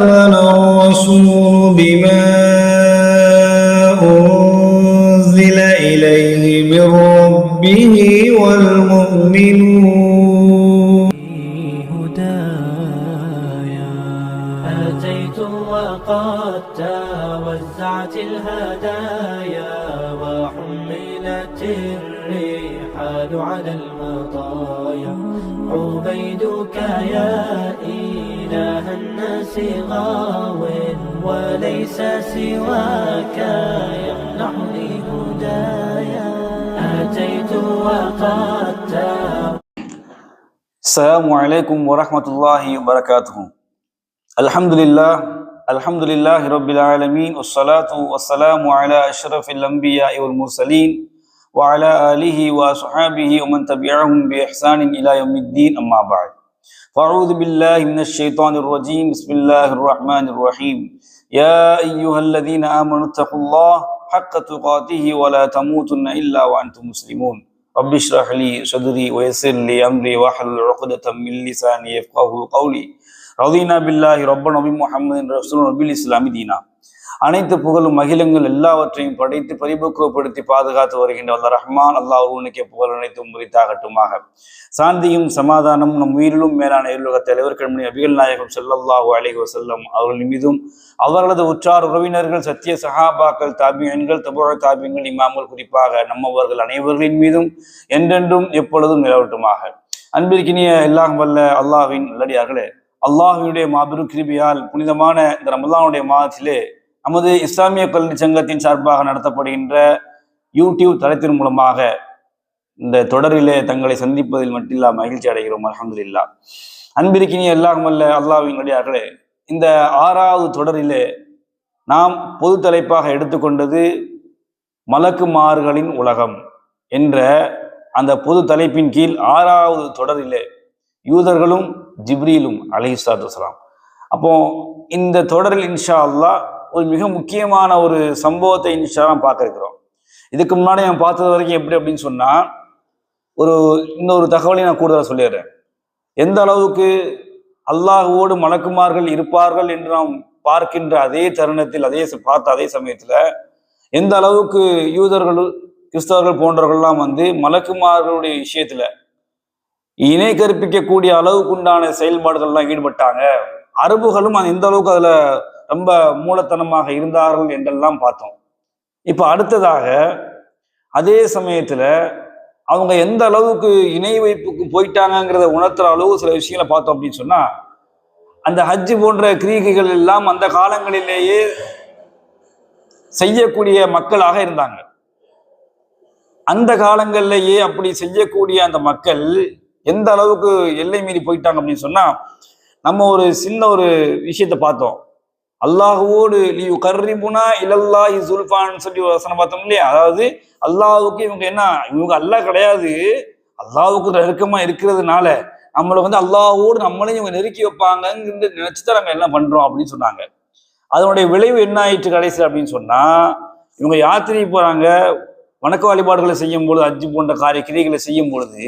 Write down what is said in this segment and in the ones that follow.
الرسول بما أنزل إليه من ربه والمؤمنون. هدايا أتيت وقد توزعت الهدايا وحملت الرحال على المطايا. عبيدك يا إله غاو وليس سواك. يمنحني هدايا أتيت وقد السلام عليكم ورحمة الله وبركاته. الحمد لله الحمد لله رب العالمين والصلاة والسلام على أشرف الأنبياء والمرسلين وعلى آله وأصحابه ومن تبعهم بإحسان إلى يوم الدين. أما بعد فأعوذ بالله من الشيطان الرجيم. بسم الله الرحمن الرحيم. يا أيها الذين آمنوا اتقوا الله حق تقاته ولا تموتن إلا وأنتم مسلمون. رب اشرح لي صدري ويسر لي أمري واحلل عقدة من لساني يفقهوا قولي. رضينا بالله ربنا وبمحمد رسول ربي الاسلام دீனா அனைத்து புகழும் மகிழங்கள் எல்லாவற்றையும் படைத்து பரிபக்குவப்படுத்தி பாதுகாத்து வருகின்ற அல்ல ரஹ்மான். அல்லாஹ் உருவனுக்கே புகழ் அனைத்தும் முறித்தாகட்டுமாக சாந்தியும் சமாதானமும் நம் உயிரிலும் மேலான இருலக தலைவர் கண்மணி அபிகள் நாயகம் ஸல்லல்லாஹு அலைஹி வசல்லம் அவர்கள் மீதும் அவர்களது உற்றார் உறவினர்கள் சத்திய சஹாபாக்கள் தாபியன்கள் தபுழ தாபியங்கள் இமாமல் குறிப்பாக நம்மவர்கள் அனைவர்களின் மீதும் என்றென்றும் எப்பொழுதும் நிலவட்டுமாக. அன்பிற்கினிய எல்லாம் வல்ல அல்லாஹின் நல்லடியார்களே அல்லாஹினுடைய மாபெரும் கிருபியால் புனிதமான இந்த ரமலானுடைய மாதத்திலே நமது இஸ்லாமிய கல்வி சங்கத்தின் சார்பாக நடத்தப்படுகின்ற யூடியூப் தளத்தின் மூலமாக இந்த தொடரிலே தங்களை சந்திப்பதில் மட்டில்லா மகிழ்ச்சி அடைகிறோம் அலமதுல்லா அன்பிற்கினிய எல்லாம் வல்ல அல்லாஹ்வின் இந்த ஆறாவது தொடரிலே நாம் பொது தலைப்பாக எடுத்துக்கொண்டது மலக்குமார்களின் உலகம் என்ற அந்த பொது தலைப்பின் கீழ் ஆறாவது தொடரிலே யூதர்களும் ஜிப்ரீலும் அலைஹிஸ்ஸலாத்து வஸலாம் அப்போ இந்த தொடரில் இன்ஷா அல்லாஹ் ஒரு மிக முக்கியமான ஒரு சம்பவத்தை இன்ஷா நாம் பார்க்க இருக்கிறோம் இதுக்கு முன்னாடி நான் பார்த்தது வரைக்கும் எப்படி அப்படின்னு சொன்னா ஒரு இன்னொரு தகவலை தகவலையும் நான் கூடுதலாக சொல்லிடுறேன். எந்த அளவுக்கு அல்லாஹுவோடு மலக்குமார்கள் இருப்பார்கள் என்று நாம் பார்க்கின்ற அதே தருணத்தில் அதே பார்த்த அதே சமயத்தில் எந்த அளவுக்கு யூதர்கள் கிறிஸ்தவர்கள் போன்றவர்கள்லாம் வந்து மலக்குமார்களுடைய விஷயத்துல இணை கற்பிக்கக்கூடிய அளவுக்கு உண்டான செயல்பாடுகள்லாம் ஈடுபட்டாங்க அரபுகளும் எந்த அளவுக்கு அதுல ரொம்ப மூலத்தனமாக இருந்தார்கள் என்றெல்லாம் பார்த்தோம். இப்ப அடுத்ததாக அதே சமயத்துல அவங்க எந்த அளவுக்கு இணை வைப்புக்கு போயிட்டாங்கங்கிறத உணர்த்துற அளவு சில விஷயங்களை பார்த்தோம் அப்படின்னு சொன்னா அந்த ஹஜ்ஜு போன்ற கிரீகைகள் எல்லாம் அந்த காலங்களிலேயே செய்யக்கூடிய மக்களாக இருந்தாங்க. அந்த காலங்கள்லேயே அப்படி செய்யக்கூடிய அந்த மக்கள் எந்த அளவுக்கு எல்லை மீறி போயிட்டாங்க அப்படின்னு சொன்னா நம்ம ஒரு சின்ன ஒரு விஷயத்தை பார்த்தோம். அல்லாஹுவோடு லியு கர்ரிபுனா இல்லல்லாஹி சுல்பான்னு சொல்லி ஒரு வசனம் பார்த்தோம் இல்லையா? அதாவது அல்லாஹுக்கு இவங்க என்ன இவங்க அல்லாஹ் கிடையாது. அல்லாஹுக்கு நெருக்கமாக இருக்கிறதுனால நம்மளை வந்து அல்லாஹோடு நம்மளையும் இவங்க நெருக்கி வைப்பாங்கன்னு நினைச்சுதான் நாங்கள் எல்லாம் பண்றோம் அப்படின்னு சொன்னாங்க. அதனுடைய விளைவு என்ன ஆயிற்று கடைசியில் அப்படின்னு சொன்னா இவங்க யாத்திரை போறாங்க வணக்க வழிபாடுகளை செய்யும் பொழுது அஜி போன்ற காரிய கிரிகளை செய்யும் பொழுது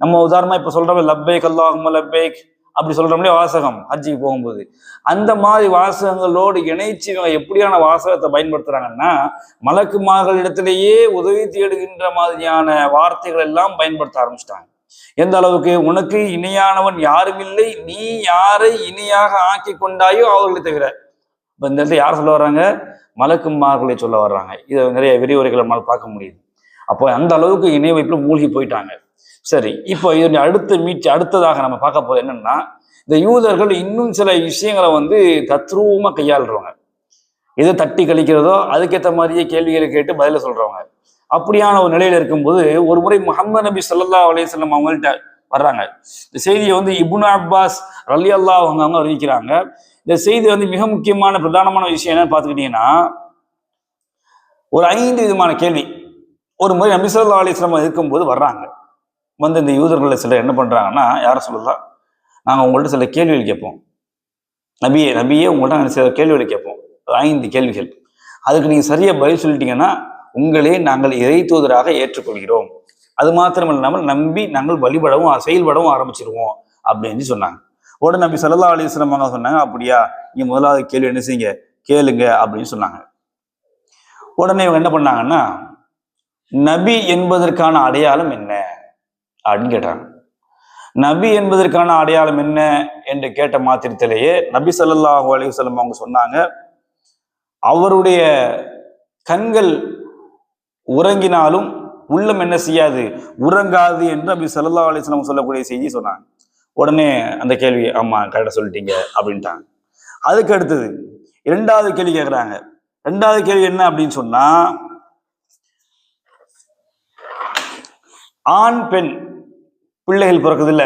நம்ம உதாரணமா இப்ப சொல்றோம் லப்பேக் அல்லாஹும் லப்பேக் அப்படி சொல்றோம்லே வாசகம் ஹஜ்ஜிக்கு போகும்போது. அந்த மாதிரி வாசகங்களோடு இணைச்சு இவங்க எப்படியான வாசகத்தை பயன்படுத்துறாங்கன்னா மலக்குமார்களிடத்திலேயே உதவி தேடுகின்ற மாதிரியான வார்த்தைகள் எல்லாம் பயன்படுத்த ஆரம்பிச்சிட்டாங்க. எந்த அளவுக்கு? உனக்கு இணையானவன் யாரும் இல்லை நீ யாரை இணையாக ஆக்கி கொண்டாயோ அவர்களை தவிர. இப்ப இந்த இடத்துல யார் சொல்ல வர்றாங்க? மலக்குமார்களை சொல்ல வர்றாங்க. இதை நிறைய விரிவுரைகளை நம்மளால பார்க்க முடியுது. அப்போ அந்த அளவுக்கு இணைய வைப்பில் மூழ்கி போயிட்டாங்க. சரி இப்போ இதனுடைய அடுத்த மீட்சி அடுத்ததாக நம்ம பார்க்க போறது என்னன்னா இந்த யூதர்கள் இன்னும் சில விஷயங்களை வந்து தத்ரூபமாக கையாளுறவங்க. எது தட்டி கழிக்கிறதோ அதுக்கேற்ற மாதிரியே கேள்விகளை கேட்டு பதில சொல்றவங்க. அப்படியான ஒரு நிலையில இருக்கும்போது ஒரு முறை முகமது நபி ஸல்லல்லாஹு அலையம் அவங்கள்ட்ட வர்றாங்க. இந்த செய்தியை வந்து இபுனா அப்பாஸ் ரலி அல்லா அவங்க அவங்க அறிவிக்கிறாங்க. இந்த செய்தி வந்து மிக முக்கியமான பிரதானமான விஷயம் என்னன்னு பார்த்துக்கிட்டீங்கன்னா ஒரு ஐந்து விதமான கேள்வி. ஒரு முறை நபி ஸல்லல்லாஹு அலைஹி இருக்கும்போது வர்றாங்க. வந்து இந்த யூதர்களை சிலர் என்ன பண்ணுறாங்கன்னா யாரும் சொல்லலாம் நாங்கள் உங்கள்கிட்ட சில கேள்விகள் கேட்போம். நபியே நபியே உங்கள்கிட்ட நாங்கள் சில கேள்விகளை கேட்போம். ஐந்து கேள்விகள். அதுக்கு நீங்கள் சரியாக பதில் சொல்லிட்டீங்கன்னா உங்களே நாங்கள் இறை தூதராக ஏற்றுக்கொள்கிறோம். அது மாத்திரம் இல்லாமல் நம்பி நாங்கள் வழிபடவும் செயல்படவும் ஆரம்பிச்சிருவோம் அப்படின்னு சொன்னாங்க. உடனே நபி சல்லா அலிஸ்லாம் அவங்க சொன்னாங்க? அப்படியா நீங்கள் முதலாவது கேள்வி என்ன செய்யுங்க? கேளுங்க அப்படின்னு சொன்னாங்க. உடனே இவங்க என்ன பண்ணாங்கன்னா நபி என்பதற்கான அடையாளம் என்ன அப்படின்னு கேட்டாங்க. நபி என்பதற்கான அடையாளம் என்ன என்று கேட்ட மாத்திரத்திலேயே நபி சல்லாஹூ அலைஹி அவங்க சொன்னாங்க அவருடைய கண்கள் உறங்கினாலும் உள்ளம் என்ன செய்யாது? உறங்காது என்று நபி ஸல்லல்லாஹு அலிஸ்லாம் சொல்லக்கூடிய செய்தி சொன்னாங்க. உடனே அந்த கேள்வி ஆமா கரெக்டாக சொல்லிட்டீங்க அப்படின்ட்டாங்க. அதுக்கு அடுத்தது இரண்டாவது கேள்வி கேட்குறாங்க. ரெண்டாவது கேள்வி என்ன அப்படின்னு சொன்னா ஆண் பெண் பிள்ளைகள் பிறக்குதுல்ல?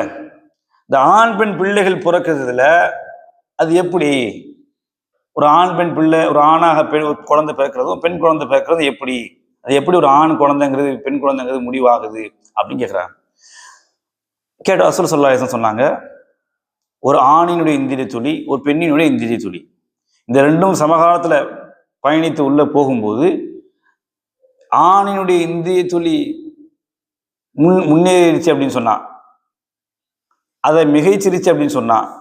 இந்த ஆண் பெண் பிள்ளைகள் பிறக்குறதுல அது எப்படி? ஒரு ஆண் பெண் பிள்ளை ஒரு ஆணாக பெண் ஒரு குழந்தை பிறக்கிறதும் பெண் குழந்தை பிறக்கிறதும் எப்படி? அது எப்படி ஒரு ஆண் குழந்தைங்கிறது பெண் குழந்தைங்கிறது முடிவாகுது அப்படின்னு கேட்குறாங்க கேட்ட அசுர சொல்லாயசன் சொன்னாங்க ஒரு ஆணினுடைய இந்திரிய துளி ஒரு பெண்ணினுடைய இந்திரிய துளி. இந்த ரெண்டும் சமகாலத்தில் பயணித்து உள்ளே போகும்போது ஆணினுடைய இந்திய துளி முன் முன்னேறிடுச்சு அப்படின்னு சொன்னான் அதை மிகைச்சிருச்சு அப்படின்னு சொன்னான்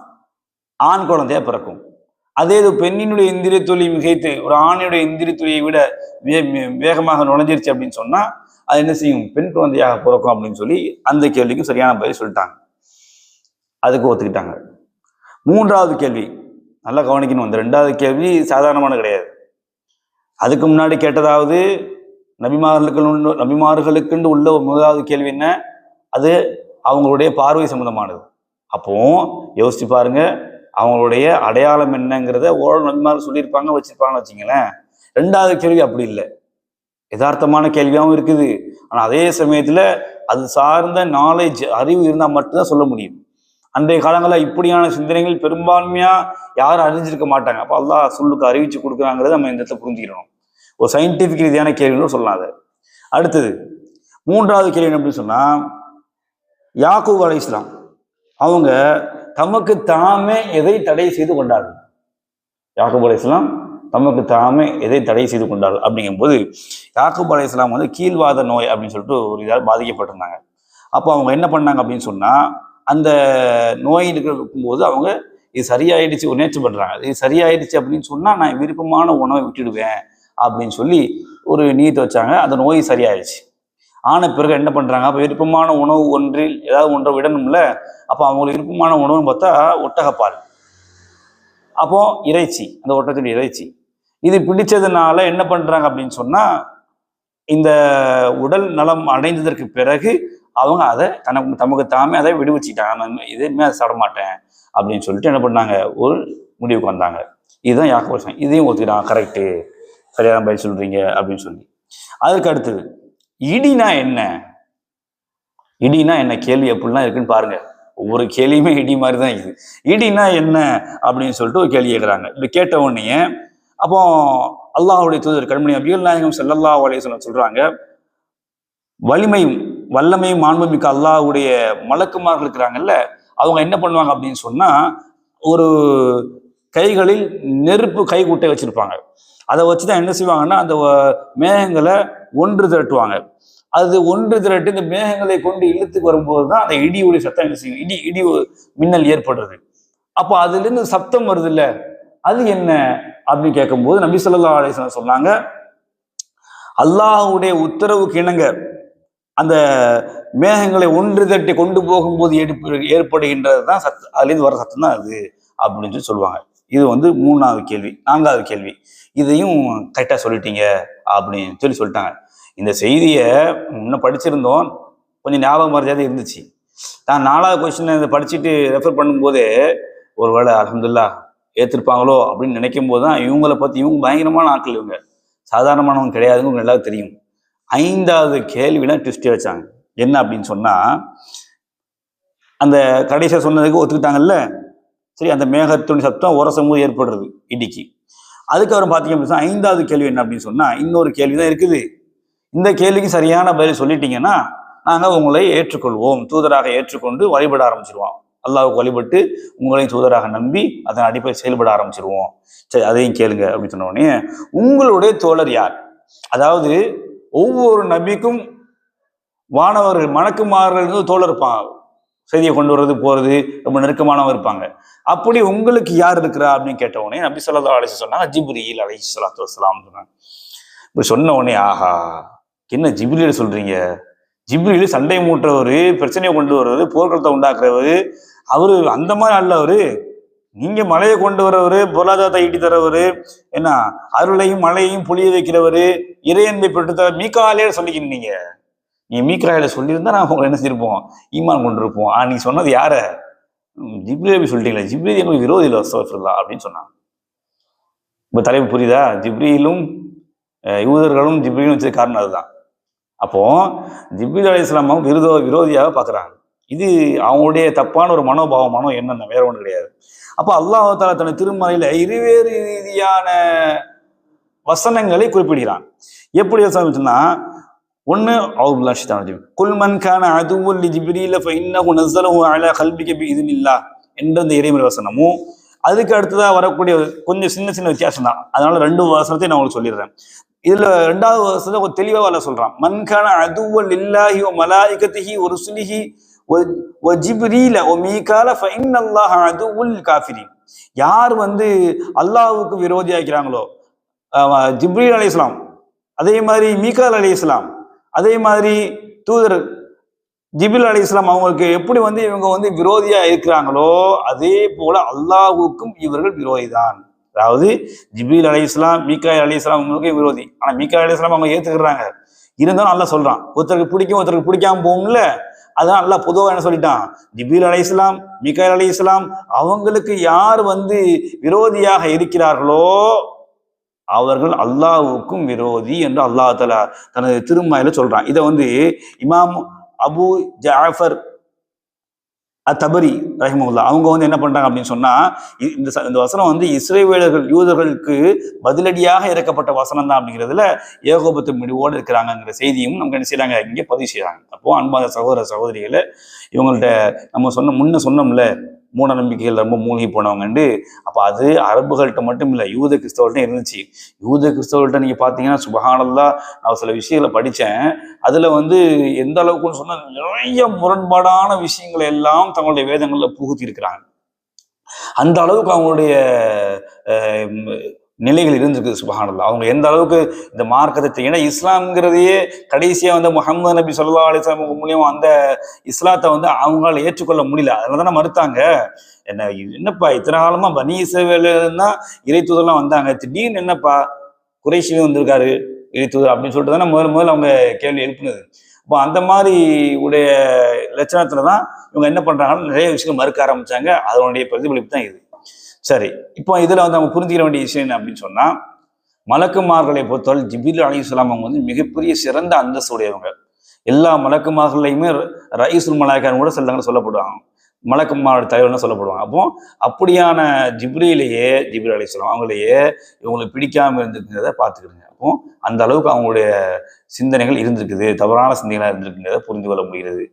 ஆண் குழந்தையா பிறக்கும். அதே இது பெண்ணினுடைய இந்திரிய மிகைத்து ஒரு ஆணினுடைய இந்திரிய விட வே- வே- வேகமாக நுழைஞ்சிருச்சு அப்படின்னு சொன்னா அது என்ன செய்யும்? பெண் குழந்தையாக பிறக்கும் அப்படின்னு சொல்லி அந்த கேள்விக்கும் சரியான பதில் சொல்லிட்டாங்க. அதுக்கு ஒத்துக்கிட்டாங்க. மூன்றாவது கேள்வி நல்லா கவனிக்கணும். இந்த ரெண்டாவது கேள்வி சாதாரணமான கிடையாது. அதுக்கு முன்னாடி கேட்டதாவது நபிமார்களுக்கு உள்ள- நபிமார்களுக்குன்னு உள்ள ஒரு முதலாவது கேள்வி என்ன? அது அவங்களுடைய பார்வை சம்பந்தமானது. அப்போ யோசிச்சு பாருங்க. அவங்களுடைய அடையாளம் என்னங்கிறத ஓரளவு நபிமார்கள் சொல்லியிருப்பாங்க வச்சிருப்பாங்கன்னு வச்சுங்களேன் ரெண்டாவது கேள்வி அப்படி இல்லை. யதார்த்தமான கேள்வியாகவும் இருக்குது. ஆனால் அதே சமயத்தில் அது சார்ந்த நாலேஜ் அறிவு இருந்தால் மட்டும்தான் சொல்ல முடியும். அன்றைய காலங்களில் இப்படியான சிந்தனைகள் பெரும்பான்மையாக யாரும் அறிஞ்சிருக்க மாட்டாங்க. அப்போ அல்லாஹ் சொல்லுக்கு அறிவிச்சு கொடுக்குறாங்கிறத நம்ம இந்த இடத்துல புரிஞ்சுக்கிறோம் ஒரு சயின்டிஃபிக் ரீதியான கேள்வின்னு சொல்லலாம் அடுத்தது மூன்றாவது கேள்வி அப்படின்னு சொன்னால் யாக்கூப் அலை இஸ்லாம் அவங்க தமக்கு தாமே எதை தடை செய்து கொண்டார்கள்? யாக்கூப் அலை இஸ்லாம் தமக்கு தாமே எதை தடை செய்து கொண்டார் அப்படிங்கும்போது யாக்குப் அலை இஸ்லாம் வந்து கீழ்வாத நோய் அப்படின்னு சொல்லிட்டு ஒரு இதாக பாதிக்கப்பட்டிருந்தாங்க. அப்போ அவங்க என்ன பண்ணாங்க அப்படின்னு சொன்னால் அந்த நோய் இருக்கும்போது அவங்க இது சரியாயிடுச்சு ஒரு நேச்சு பண்ணுறாங்க இது சரியாயிடுச்சு அப்படின்னு சொன்னால் நான் விருப்பமான உணவை விட்டுடுவேன். அப்படின்னு சொல்லி ஒரு நீட் வச்சாங்க. அந்த நோய் சரியாயிடுச்சு. ஆன பிறகு என்ன பண்ணுறாங்க அப்போ விருப்பமான உணவு ஒன்றில் ஏதாவது ஒன்றை விடணும்ல? அப்போ அவங்களுக்கு விருப்பமான உணவுன்னு பார்த்தா ஒட்டகப்பால். அப்போ இறைச்சி அந்த ஒட்டத்தின் இறைச்சி. இது பிடிச்சதுனால என்ன பண்ணுறாங்க அப்படின்னு சொன்னால் இந்த உடல் நலம் அடைந்ததற்கு பிறகு அவங்க அதை தனக்கு தமக்கு தாமே அதை விடுவிச்சிட்டாங்க நான் எதுவுமே அதை சாட மாட்டேன் அப்படின்னு சொல்லிட்டு என்ன பண்ணாங்க? ஒரு முடிவுக்கு வந்தாங்க. இதுதான் யாக்கோ இதையும் ஒத்துக்கிட்டாங்க. கரெக்டு சரியான பதில் சொல்றீங்க அப்படின்னு சொல்லி. அதுக்கு அடுத்தது இடினா என்ன? இடினா என்ன? கேள்வி எப்படிலாம் இருக்குன்னு பாருங்க. ஒவ்வொரு கேள்வியுமே இடி மாதிரி தான் இருக்குது. இடினா என்ன? அப்படின்னு சொல்லிட்டு ஒரு கேள்வி கேட்குறாங்க. இப்படி கேட்ட உடனே அப்போ அல்லாஹ்வுடைய தூதர் கண்மணி அபியுல் நாயகம் செல்லல்லா அலைஹி வஸல்லம் சொல்றாங்க வலிமையும் வல்லமையும் மாண்புமிக்க அல்லாஹுடைய மலக்குமார்கள் இருக்கிறாங்கல்ல அவங்க என்ன பண்ணுவாங்க? அப்படின்னு சொன்னா ஒரு கைகளில் நெருப்பு கைக்குட்டை வச்சிருப்பாங்க. அதை வச்சு தான் என்ன செய்வாங்கன்னா அந்த மேகங்களை ஒன்று திரட்டுவாங்க. அது ஒன்று திரட்டி இந்த மேகங்களை கொண்டு இழுத்துக்கு வரும்போது தான் அந்த இடியுடைய சத்தம் என்ன செய்யும்? இடி இடி மின்னல் ஏற்படுறது. அப்போ அதுலேருந்து சப்தம் வருது இல்லை அது என்ன அப்படின்னு கேட்கும்போது நபி சொல்லா அலைஹி சொன்னாங்க அல்லாஹுடைய உத்தரவுக்கு இணங்க அந்த மேகங்களை ஒன்று தட்டி கொண்டு போகும்போது ஏற்படுகின்றது தான் சத் அதுலேருந்து வர சத்தம் தான் அது அப்படின்னு சொல்லி சொல்லுவாங்க. இது வந்து மூணாவது கேள்வி நான்காவது கேள்வி. இதையும் கரெக்டாக சொல்லிட்டீங்க அப்படின்னு சொல்லி சொல்லிட்டாங்க. இந்த செய்தியை இன்னும் படிச்சிருந்தோம். கொஞ்சம் ஞாபகம் மரியாதை இருந்துச்சு. நான் நாலாவது கொஸ்டின் இதை படிச்சுட்டு ரெஃபர் பண்ணும்போதே ஒருவேளை அலமதுல்லா ஏற்றிருப்பாங்களோ அப்படின்னு நினைக்கும் போது தான் இவங்களை பற்றி இவங்க பயங்கரமான ஆட்கள் இவங்க. சாதாரணமானவங்க கிடையாதுங்க உங்களுக்கு நல்லா தெரியும். ஐந்தாவது கேள்விலாம் ட்விஸ்டே வச்சாங்க. என்ன அப்படின்னு சொன்னால் அந்த கடைசியாக சொன்னதுக்கு ஒத்துக்கிட்டாங்கல்ல? சரி அந்த மேகத்துடைய சத்தம் உரசும் போது ஏற்படுறது இடிக்கு. அதுக்கப்புறம் பார்த்தீங்க அப்படின்னா ஐந்தாவது கேள்வி என்ன அப்படின்னு சொன்னால் இன்னொரு கேள்வி தான் இருக்குது. இந்த கேள்விக்கு சரியான பதில் சொல்லிட்டீங்கன்னா நாங்கள் உங்களை ஏற்றுக்கொள்வோம். தூதராக ஏற்றுக்கொண்டு வழிபட ஆரம்பிச்சிருவோம். அல்லாவுக்கு வழிபட்டு உங்களையும் தூதராக நம்பி அதன் அடிப்படை செயல்பட ஆரம்பிச்சிருவோம். சரி அதையும் கேளுங்க அப்படின்னு சொன்னோடனே உங்களுடைய தோழர் யார்? அதாவது ஒவ்வொரு நபிக்கும் வானவர்கள் மணக்குமார்கள் தோழர் இருப்பான் செய்தியை கொண்டு வர்றது போகிறது ரொம்ப நெருக்கமானவங்க இருப்பாங்க. அப்படி உங்களுக்கு யார் இருக்கிறா அப்படின்னு கேட்ட உடனே நபி சொல்லா அலிசி சொன்னாங்க ஜிப்ரீல் அலி சலாத்து வசலாம் சொன்னாங்க. இப்படி சொன்ன உடனே ஆஹா என்ன ஜிப்ரீல் சொல்றீங்க? ஜிப்ரீல் சண்டை மூட்டுறவர் பிரச்சனையை கொண்டு வர்றவர் போர்க்களத்தை உண்டாக்குறவர் அவரு அந்த மாதிரி அல்ல அவரு நீங்க மழையை கொண்டு வரவர் பொருளாதாரத்தை ஈட்டி தரவர் என்ன அருளையும் மழையையும் புளிய வைக்கிறவர் இறையன்பை பெற்று தர மீக்காலே சொல்லிக்கிட்டு நீ மீக்ராயில் சொல்லியிருந்தா நான் உங்களை என்ன செஞ்சிருப்போம்? ஈமான் கொண்டிருப்போம். ஆ நீ சொன்னது யார? ஜிப்ரி சொல்லிட்டீங்களா. ஜிப்ரி எங்களுக்கு விரோதி இல்லை அஸ்தகஃபிருல்லாஹ் அப்படின்னு சொன்னாங்க இப்போ தலைப்பு புரியுதா? ஜிப்ரியிலும் யூதர்களும் ஜிப்ரியும் வச்சது காரணம் அதுதான். அப்போ ஜிப்ரி அலி இஸ்லாமும் விரோத விரோதியாக பார்க்குறாங்க. இது அவங்களுடைய தப்பான ஒரு மனோபாவம் மனோ என்னென்ன வேற ஒன்றும் கிடையாது. அப்போ அல்லாஹால தன்னை திருமலையில் இருவேறு ரீதியான வசனங்களை குறிப்பிடுகிறான். எப்படி வசனம் சொன்னா ஒன்று அவுல்லாஷிதான் குல்மன் கான அதுவுல் ஜிப்ரீல ஃபைன்னஹு நஸ்ஸலஹு அலா கல்பிக பிஇذنில்லா என்ற இந்த இறைமறை வசனமும் அதுக்கு அடுத்ததா வரக்கூடிய கொஞ்சம் சின்ன சின்ன வித்தியாசம் தான் அதனால ரெண்டு வசனத்தை நான் உங்களுக்கு சொல்லிடுறேன் இதுல ரெண்டாவது வசனத்தை ஒரு தெளிவா வரல சொல்றான் மன்கான அதுவல் இல்லாஹி ஓ மலாயிகத்திஹி ஒரு சுலிஹி ஒ ஜிப்ரீல ஒ மீகால ஃபைன் அல்லாஹ் அதுவுல் காஃபிரி யார் வந்து அல்லாஹுக்கு விரோதியாக்கிறாங்களோ அஹ் ஜிப்ரீல் அலி இஸ்லாம் அதே மாதிரி மீகால் அலி இஸ்லாம் அதே மாதிரி தூதர் ஜிபில் அலி இஸ்லாம் அவங்களுக்கு எப்படி வந்து இவங்க வந்து விரோதியா இருக்கிறாங்களோ அதே போல அல்லாஹுக்கும் இவர்கள் விரோதி தான் அதாவது ஜிபில் அலி இஸ்லாம் மீக்காய் அலி இஸ்லாம் அவங்களுக்கு விரோதி. ஆனா மீக்காய் அலி இஸ்லாம் அவங்க ஏத்துக்கிறாங்க. இருந்தாலும் நல்லா சொல்றான் ஒருத்தருக்கு பிடிக்கும் ஒருத்தருக்கு பிடிக்காம போகும்ல? அதான் நல்லா பொதுவாக என்ன சொல்லிட்டான்? ஜிபீல் அலி இஸ்லாம் மிகாயில் அலி இஸ்லாம் அவங்களுக்கு யார் வந்து விரோதியாக இருக்கிறார்களோ அவர்கள் அல்லாவுக்கும் விரோதி என்று அல்லாஹ் தலா தனது திருமயில சொல்றான். இதை வந்து இமாம் அபு ஜாஃபர் தபரி ரஹிமுல்லா அவங்க வந்து என்ன பண்றாங்க அப்படின்னு சொன்னா இந்த இந்த வசனம் வந்து இஸ்ரேவேலர்கள் யூதர்களுக்கு பதிலடியாக இறக்கப்பட்ட வசனம் தான் அப்படிங்கிறதுல ஏகோபத்து முடிவோடு இருக்கிறாங்கிற செய்தியும் நமக்கு என்ன செய்யறாங்க இங்கே பதிவு செய்யறாங்க அப்போ அன்பாத சகோதர சகோதரிகளை இவங்கள்ட்ட நம்ம சொன்ன முன்ன சொன்னோம்ல மூட நம்பிக்கைகள் ரொம்ப மூழ்கி போனவங்கண்டு அப்போ அது அரபுகள்கிட்ட மட்டும் இல்லை யூத கிறிஸ்தவர்கள்ட்ட இருந்துச்சு. யூத கிறிஸ்தவர்கள்ட்ட நீங்கள் பார்த்தீங்கன்னா சுபஹானல்லா நான் சில விஷயங்களை படித்தேன் அதில் வந்து எந்த அளவுக்குன்னு சொன்னால் நிறைய முரண்பாடான விஷயங்களை எல்லாம் தங்களுடைய வேதங்களில் புகுத்தி இருக்கிறாங்க அந்த அளவுக்கு அவங்களுடைய நிலைகள் இருந்திருக்கு சுபஹானல்லா. அவங்க எந்த அளவுக்கு இந்த மார்க்கத்தை ஏன்னா இஸ்லாம்ங்கிறதையே கடைசியா வந்து முகமது நபி சொல்லா அலிஸ்லாம் மூலியம் அந்த இஸ்லாத்தை வந்து அவங்களால ஏற்றுக்கொள்ள முடியல. அதனால தானே மறுத்தாங்க. என்ன என்னப்பா இத்தனை காலமா பனி இசைவேல இறை தூதர்லாம் வந்தாங்க. திடீர்னு என்னப்பா குறைஷியும் வந்திருக்காரு இறை தூதர் அப்படின்னு சொல்லிட்டு தானே முதல் முதல்ல அவங்க கேள்வி எழுப்புனது. இப்போ அந்த மாதிரி உடைய லட்சணத்துல தான் இவங்க என்ன பண்றாங்கன்னா நிறைய விஷயங்கள் மறுக்க ஆரம்பிச்சாங்க. அதனுடைய பிரதிபலிப்பு தான் இது. சரி இப்போ இதில் வந்து நம்ம புரிஞ்சுக்க வேண்டிய விஷயம் என்ன அப்படின்னு சொன்னால் மலக்குமார்களை பொறுத்தவரை ஜிபில் அலி இஸ்லாம் அவங்க வந்து மிகப்பெரிய சிறந்த அந்தஸ்து உடையவங்க. எல்லா மலக்குமார்களையுமே ரைசுல் மலாய்க்கான்னு கூட சிலங்க சொல்லப்படுவாங்க. மலக்குமாரோட தலைவர்னு சொல்லப்படுவாங்க. அப்போ அப்படியான ஜிப்ரிலேயே ஜிப்ரி அலி இஸ்லாம் அவங்களையே இவங்களுக்கு பிடிக்காம இருந்துக்குங்கிறத பார்த்துக்கிடுங்க. அப்போ அந்த அளவுக்கு அவங்களுடைய சிந்தனைகள் இருந்திருக்குது தவறான சிந்தனைகளாக இருந்திருக்குங்கிறத புரிந்து கொள்ள முடிகிறது.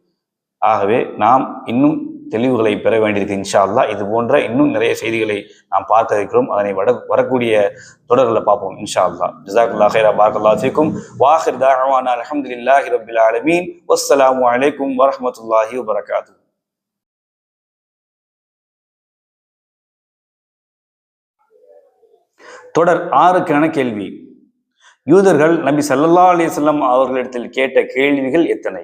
ஆகவே நாம் இன்னும் தெளிவுகளை பெற வேண்டியிருக்கு இன்ஷா அல்லா இது போன்ற இன்னும் நிறைய செய்திகளை நாம் பார்க்க இருக்கிறோம் அதனை வட வரக்கூடிய தொடர்களில் பார்ப்போம் இன்ஷா அல்லா ஜிசாக்குல்லா ஹைரா பார்க்கல்லா ஃபீக்கும் வாஹிர் தாவானா அல்ஹம்துலில்லாஹி ரப்பில் ஆலமீன். வஸ்ஸலாமு அலைக்கும் வரமத்துல்லாஹி வபரகாத்துஹு தொடர் ஆறுக்கான கேள்வி. யூதர்கள் நபி ஸல்லல்லாஹு அலி செல்லம் அவர்களிடத்தில் கேட்ட கேள்விகள் எத்தனை?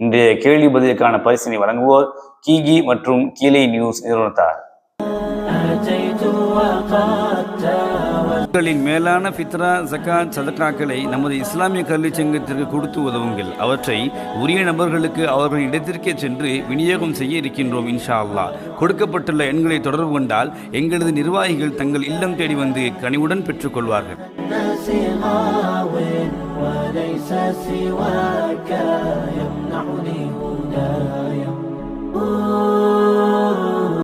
இன்றைய கேள்வி பதிலுக்கான பரிசினை வழங்குவோர் கீகி மற்றும் கீழே நியூஸ் நிறுவனத்தார் أتيت وقد تاوى களின் மேலான ஃபித்ரா ஜகாத் சதக்காக்களை நமது இஸ்லாமிய கல்வி சங்கத்திற்கு கொடுத்து உதவுங்கள் அவற்றை உரிய நபர்களுக்கு அவர்கள் இடத்திற்கே சென்று விநியோகம் செய்ய இருக்கின்றோம் இன்ஷா அல்லாஹ் கொடுக்கப்பட்டுள்ள எண்களை தொடர்பு கொண்டால் எங்களது நிர்வாகிகள் தங்கள் இல்லம் தேடி வந்து கனிவுடன் பெற்றுக்கொள்வார்கள் الناس غاو وليس سواك يمنعني هدايا